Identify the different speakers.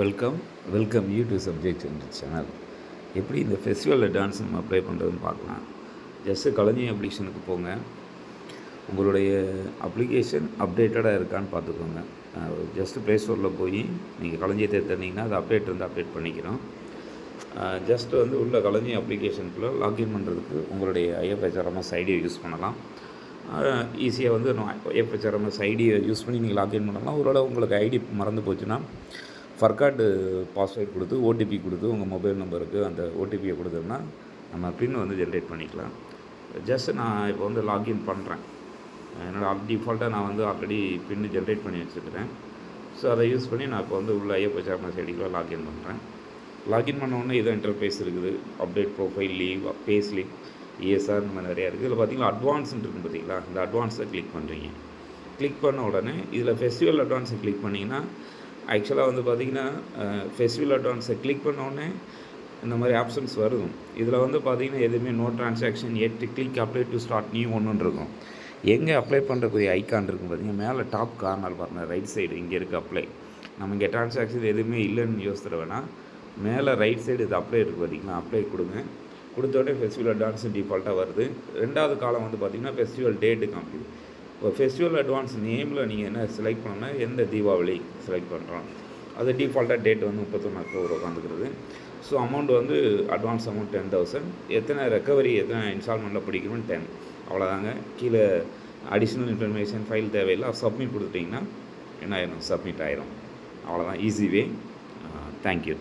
Speaker 1: Welcome welcome you to subject என்ற channel எப்படி இந்த ஃபெஸ்டிவலில் டான்ஸ் நம்ம அப்ளை பண்ணுறதுன்னு பார்க்கலாம். ஜஸ்ட்டு கலைஞர் அப்ளிகேஷனுக்கு போங்க. உங்களுடைய அப்ளிகேஷன் அப்டேட்டடாக இருக்கான்னு பார்த்துக்கோங்க. ஜஸ்ட்டு ப்ளே ஸ்டோரில் போய் நீங்கள் கலைஞர் தேர்ந்தீங்கன்னா அது அப்டேட் வந்து அப்டேட் பண்ணிக்கிறோம். ஜஸ்ட் வந்து உள்ள கலைஞர் அப்ளிகேஷனுக்குள்ளே லாக்இன் பண்ணுறதுக்கு உங்களுடைய ஐஎஃப்ஹெச்ஆர்எம்எஸ் ஐடியை யூஸ் பண்ணலாம். ஈஸியாக வந்து ஐஎஃப்ஹெச்ஆர்எம்எஸ் ஐடியை யூஸ் பண்ணி நீங்கள் லாக்இன் பண்ணலாம். ஒருவேளை உங்களுக்கு ஐடி மறந்து போச்சுன்னா ஃபர்கார்டு பாஸ்வேர்ட் கொடுத்து ஓடிபி கொடுத்து உங்கள் மொபைல் நம்பருக்கு அந்த ஓடிபியை கொடுத்தோம்னா நம்ம பின் வந்து ஜென்ரேட் பண்ணிக்கலாம். ஜஸ்ட் நான் இப்போ வந்து லாக்இன் பண்ணுறேன் என்னோடய டிஃபால்ட்டாக நான் வந்து ஆல்ரெடி பின்னு ஜென்ரேட் பண்ணி வச்சுருக்கிறேன். ஸோ அதை யூஸ் பண்ணி நான் இப்போ வந்து உள்ள ஐஎஃப்ஹெச்ஆர்எம்எஸ் செடிக்குள்ளே லாக்இன் பண்ணுறேன் லாக்இன் பண்ண உடனே இன்டர்ஃபேஸ் இருக்குது. Update profile leave pay slip ESR இந்த மாதிரி நிறையா இருக்குது. இதில் பார்த்தீங்கன்னா அட்வான்ஸ்ன்னு இருக்கும் பார்த்தீங்களா? இந்த அட்வான்ஸை கிளிக் பண்ணுறீங்க கிளிக் பண்ண உடனே இதில் ஃபெஸ்டிவல் அட்வான்ஸை கிளிக் பண்ணிங்கன்னா ஆக்சுவலாக வந்து பார்த்திங்கன்னா ஃபெஸ்டிவல் அட்வான்ஸை கிளிக் பண்ணோடனே இந்த மாதிரி ஆப்ஷன்ஸ் வரும் இதில் வந்து பார்த்தீங்கன்னா எதுவுமே no transaction yet click apply to start new ஒன்றுன்னு இருக்கும். எங்கே அப்ளை பண்ணுறக்கூடிய ஐக்கான் இருக்கும் பார்த்தீங்கன்னா மேலே டாப் கார்னர் பாருங்கள் ரைட் சைடு இங்கே இருக்குது அப்ளை நம்ம இங்கே ட்ரான்சாக்ஷன் எதுவுமே இல்லைன்னு யோசித்துட வேணாம். மேலே ரைட் சைடு இது அப்ளை இருக்குது பார்த்தீங்கன்னா அப்ளை கொடுங்க. கொடுத்தோடனே ஃபெஸ்டிவல் அட்வான்ஸ் டிஃபால்ட்டாக வருது. ரெண்டாவது காலம் வந்து பார்த்திங்கன்னா ஃபெஸ்டிவல் டேட்டு காமிக்குது ஒரு ஃபெஸ்டிவல் அட்வான்ஸ் நேமில் நீங்கள் என்ன செலக்ட் பண்ணோன்னா எந்த தீபாவளி செலக்ட் பண்ணுறோம் அது டிஃபால்ட்டாக டேட் வந்து முப்பத்தொன்று அக்டோபர் உட்காந்துக்கிறது ஸோ அமௌண்ட் வந்து அட்வான்ஸ் அமௌண்ட் டென் தௌசண்ட் எத்தனை ரெக்கவரி எத்தனை இன்ஸ்டால்மெண்ட்டில் பிடிக்கணும்னு டென் அவ்வளோதாங்க கீழே அடிஷ்னல் இன்ஃபர்மேஷன் ஃபைல் தேவையில்லை. சப்மிட் கொடுத்துட்டிங்கன்னா என்ன ஆயிரும்? சப்மிட் ஆயிரும். அவ்வளோதான் ஈஸி வே தேங்க்யூ